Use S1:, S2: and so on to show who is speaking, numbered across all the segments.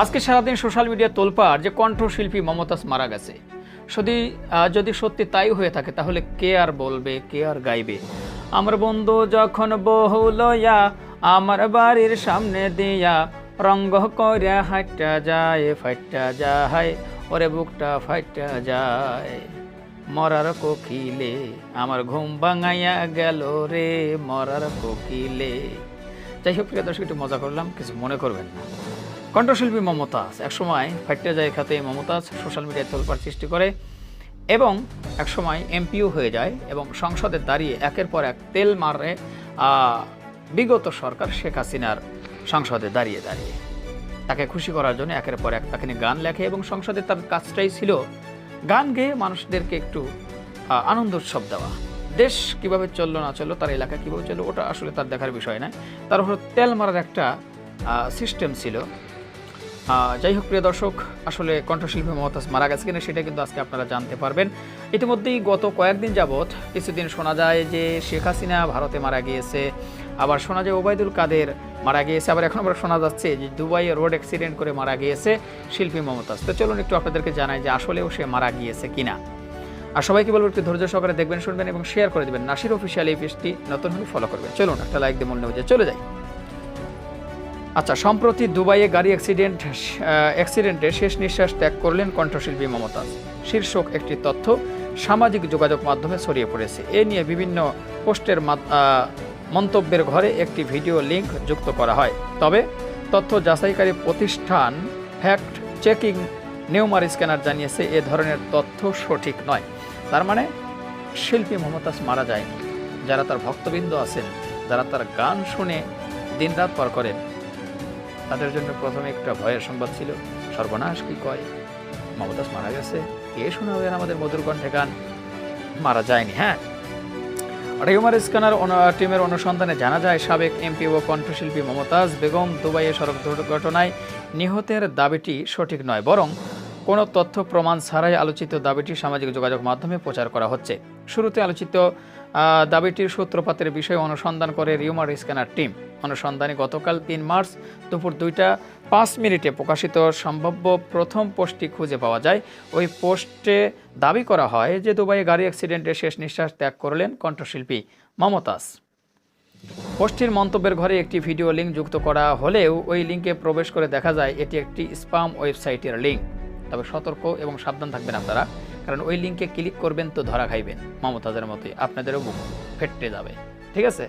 S1: আজকে সারাদিন social media তোলপার যে কণ্ঠশিল্পী মমতাজ মারা গেছে। যদি যদি সত্যি তাই হয়ে থাকে, তাহলে কে আর বলবে, কে আর গাইবে? আমার বন্ধু যখন বহু লয়া, আমার বাড়ির সামনে দিয়া, রঙ্গ করে হাইটা যায় ফাইটা যায়, ওরে বুকটা ফাইটা যায়। মরার কোকিলে, আমার ঘুম ভাঙাইয়া গেল রে, মরার কোকিলে। যাই হোক, প্রিয় দর্শক, একটু মজা করলাম, কিছু মনে করবেন না। কণ্ঠশিল্পী মমতাজ একসময় ফাইটে যায় খাতে মমতাজ সোশ্যাল মিডিয়ায় তোলপাড় সৃষ্টি করে এবং একসময় এমপিও হয়ে যায় এবং সংসদে দাঁড়িয়ে একের পর এক তেল মারে বিগত সরকার শেখ হাসিনার সংসদে দাঁড়িয়ে দাঁড়িয়ে। তাকে খুশি করার জন্য একের পর এক তাকে গান লেখে এবং সংসদে তার কাজটাই ছিল গান গেয়ে মানুষদেরকে একটু আনন্দ উৎসব দেওয়া। দেশ কীভাবে চলল না চলল, তার এলাকা কীভাবে চলল, ওটা আসলে তার দেখার বিষয় নয়। তার উপর তেল মারার একটা সিস্টেম ছিল। যাই হোক, প্রিয় দর্শক, আসলে কণ্ঠশিল্পী মমতাজ মারা গেছে কিনা সেটা কিন্তু আজকে আপনারা জানতে পারবেন। ইতিমধ্যেই গত কয়েকদিন যাবৎ কিছুদিন শোনা যায় যে শেখ হাসিনা ভারতে মারা গিয়েছে, আবার শোনা যায় ওবায়দুল কাদের মারা গিয়েছে, আবার এখন আবার শোনা যাচ্ছে যে দুবাইয়ে রোড অ্যাক্সিডেন্ট করে মারা গিয়েছে শিল্পী মমতাজ। তো চলুন একটু আপনাদেরকে জানাই যে আসলেও সে মারা গিয়েছে কিনা। আর সবাইকে বলব একটু ধৈর্য সহকারে দেখবেন, শুনবেন এবং শেয়ার করে দেবেন। নাসির অফিসিয়াল এই পেজটি নতুন হলে ফলো করবেন। চলুন, একটা লাইক দিয়ে মূল নিউজে চলে যাই। আচ্ছা সম্প্রতি দুবাইয়ে গাড়ি অ্যাক্সিডেন্ট অ্যাক্সিডেন্টে শেষ নিঃশ্বাস ত্যাগ করলেন কণ্ঠশিল্পী মমতাজ শীর্ষক একটি তথ্য, সামাজিক যোগাযোগ মাধ্যমে ছড়িয়ে পড়েছে। এ নিয়ে বিভিন্ন পোস্টের মন্তব্যের ঘরে একটি ভিডিও লিংক যুক্ত করা হয়। তবে, তথ্য যাচাইকারী প্রতিষ্ঠান ফ্যাক্ট চেকিং নিউমার স্ক্যানার জানিয়েছে, এ ধরনের তথ্য সঠিক নয়। তার মানে শিল্পী মমতাজ মারা যায়নি। যারা তার ভক্তবৃন্দ আছেন, যারা তার গান শুনে দিনরাত পর করেন। তাদের জন্য প্রথমে একটা ভয়ের সংবাদ ছিল, সর্বনাশ কি কয়? মমতাজ মারা গেছে, কে শোনাবেন আমাদের মধুর কণ্ঠে গান? মারা যায়নি হ্যাঁ। রেউমার স্ক্যানার টিমের অনুসন্ধানে জানা যায়, সাবেক এমপি ও কণ্ঠশিল্পী মমতাজ বেগম দুবাইয়ে সড়ক দুর্ঘটনায় নিহতের দাবিটি সঠিক নয়, বরং কোনো তথ্য, প্রমাণ ছাড়াই আলোচিত দাবিটি সামাজিক যোগাযোগ মাধ্যমে প্রচার করা হচ্ছে। শুরুতে আলোচিত দাবিটির সূত্রপাতের বিষয়ে অনুসন্ধান করে রিউমার স্ক্যানার টিম। অনুসন্ধানে গতকাল তিন মার্চ দুপুর দুইটা পাঁচ মিনিটে প্রকাশিত সম্ভাব্য প্রথম পোস্টটি খুঁজে পাওয়া যায়। ওই পোস্টে দাবি করা হয় যে দুবাইয়ে গাড়ি অ্যাক্সিডেন্টে শেষ নিঃশ্বাস ত্যাগ করলেন কণ্ঠশিল্পী মমতাজ। পোস্টটির মন্তব্যের ঘরে একটি ভিডিও লিঙ্ক যুক্ত করা হলেও ওই লিঙ্কে প্রবেশ করে দেখা যায় এটি একটি স্পাম ওয়েবসাইটের লিঙ্ক তবে সতর্ক এবং সাবধান থাকবেন আপনারা। কারণ ওই লিঙ্কে ক্লিক করবেন তো ধরা খাইবেন। মমতাজের মতোই আপনাদেরও বুক ফেটে যাবে। ঠিক আছে?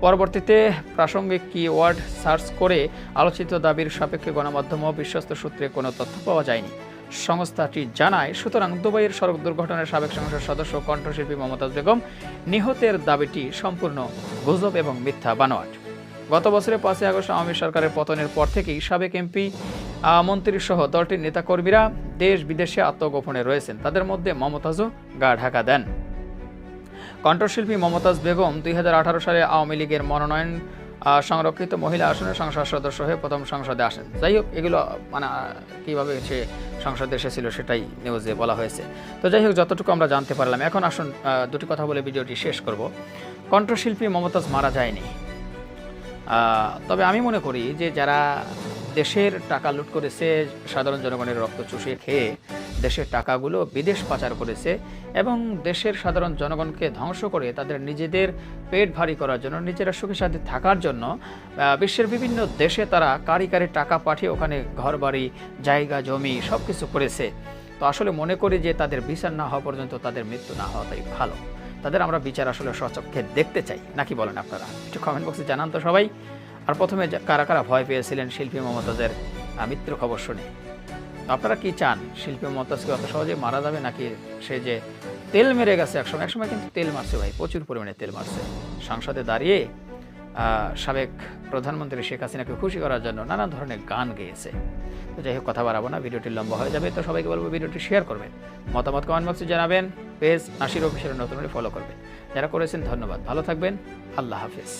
S1: পরবর্তীতে প্রাসঙ্গিক কিওয়ার্ড সার্চ করে আলোচিত দাবির সাপেক্ষে গণমাধ্যম ও বিশ্বস্ত সূত্রে কোনো তথ্য পাওয়া যায়নি। সংস্থাটি জানায়, সুতরাং দুবাইয়ের সড়ক দুর্ঘটনার সাবেক সংসদ সদস্য কণ্ঠশিল্পী মমতাজ বেগম নিহতের দাবিটি সম্পূর্ণ গুজব এবং মিথ্যা বানোয়াট। গত বছরের পাঁচই আগস্ট আওয়ামী সরকারের পতনের পর থেকেই সাবেক এমপি মন্ত্রী সহ দলটির নেতাকর্মীরা দেশ বিদেশে আত্মগোপনে রয়েছেন। তাদের মধ্যে মমতাজও গা ঢাকা দেন। কণ্ঠশিল্পী মমতাজ বেগম দুই হাজার আঠারো সালে আওয়ামী লীগের মনোনয়ন সংরক্ষিত মহিলা আসনের সংসদ সদস্য হয়ে প্রথম সংসদে আসেন। যাই হোক, এগুলো মানে কীভাবে সে সংসদে এসেছিল সেটাই নিউজে বলা হয়েছে। তো যাই হোক, যতটুকু আমরা জানতে পারলাম, এখন আসুন দুটি কথা বলে ভিডিওটি শেষ করব। কণ্ঠশিল্পী মমতাজ মারা যায়নি। তবে আমি মনে করি যে যারা দেশের টাকা লুট করেছে, সাধারণ জনগণের রক্ত চুষিয়ে খেয়ে দেশের টাকাগুলো বিদেশ পাচার করেছে এবং দেশের সাধারণ জনগণকে ধ্বংস করে তাদের নিজেদের পেট ভারী করার জন্য, নিজেরা সুখে সাথে থাকার জন্য বিশ্বের বিভিন্ন দেশে তারা কারি কারি টাকা পাঠিয়ে ওখানে ঘর বাড়ি জায়গা, জমি সব কিছু করেছে। তো আসলে মনে করি যে তাদের বিচার না হওয়া পর্যন্ত তাদের মৃত্যু না হওয়াটাই ভালো। তাদের আমরা বিচার আসলে সচক্ষে দেখতে চাই। নাকি বলেন আপনারা? একটু কমেন্ট বক্সে জানান তো সবাই। আর প্রথমে কারা কারা ভয় পেয়েছিলেন শিল্পী মমতাজের মৃত্যুর খবর শুনে। আপনারা কি চান শিল্পী মমতাজকে অত সহজে মারা যাবে নাকি সে যে তেল মেরে গেছে? একসময় একসময় কিন্তু তেল মারছে ভাই, প্রচুর পরিমাণে তেল মারছে। সংসদে দাঁড়িয়ে সাবেক প্রধানমন্ত্রী শেখ হাসিনাকে খুশি করার জন্য নানা ধরনের গান গেয়েছে। তো যাই হোক, কথা বাড়াবো না, ভিডিওটি লম্বা হয়ে যাবে, তো সবাইকে বলব ভিডিওটি শেয়ার করবেন। মতামত কমেন্ট বক্সে জানাবেন পেজ নাসির অফিসের নতুন ফলো করবেন। যারা করেছেন ধন্যবাদ, ভালো থাকবেন, আল্লাহ হাফিজ।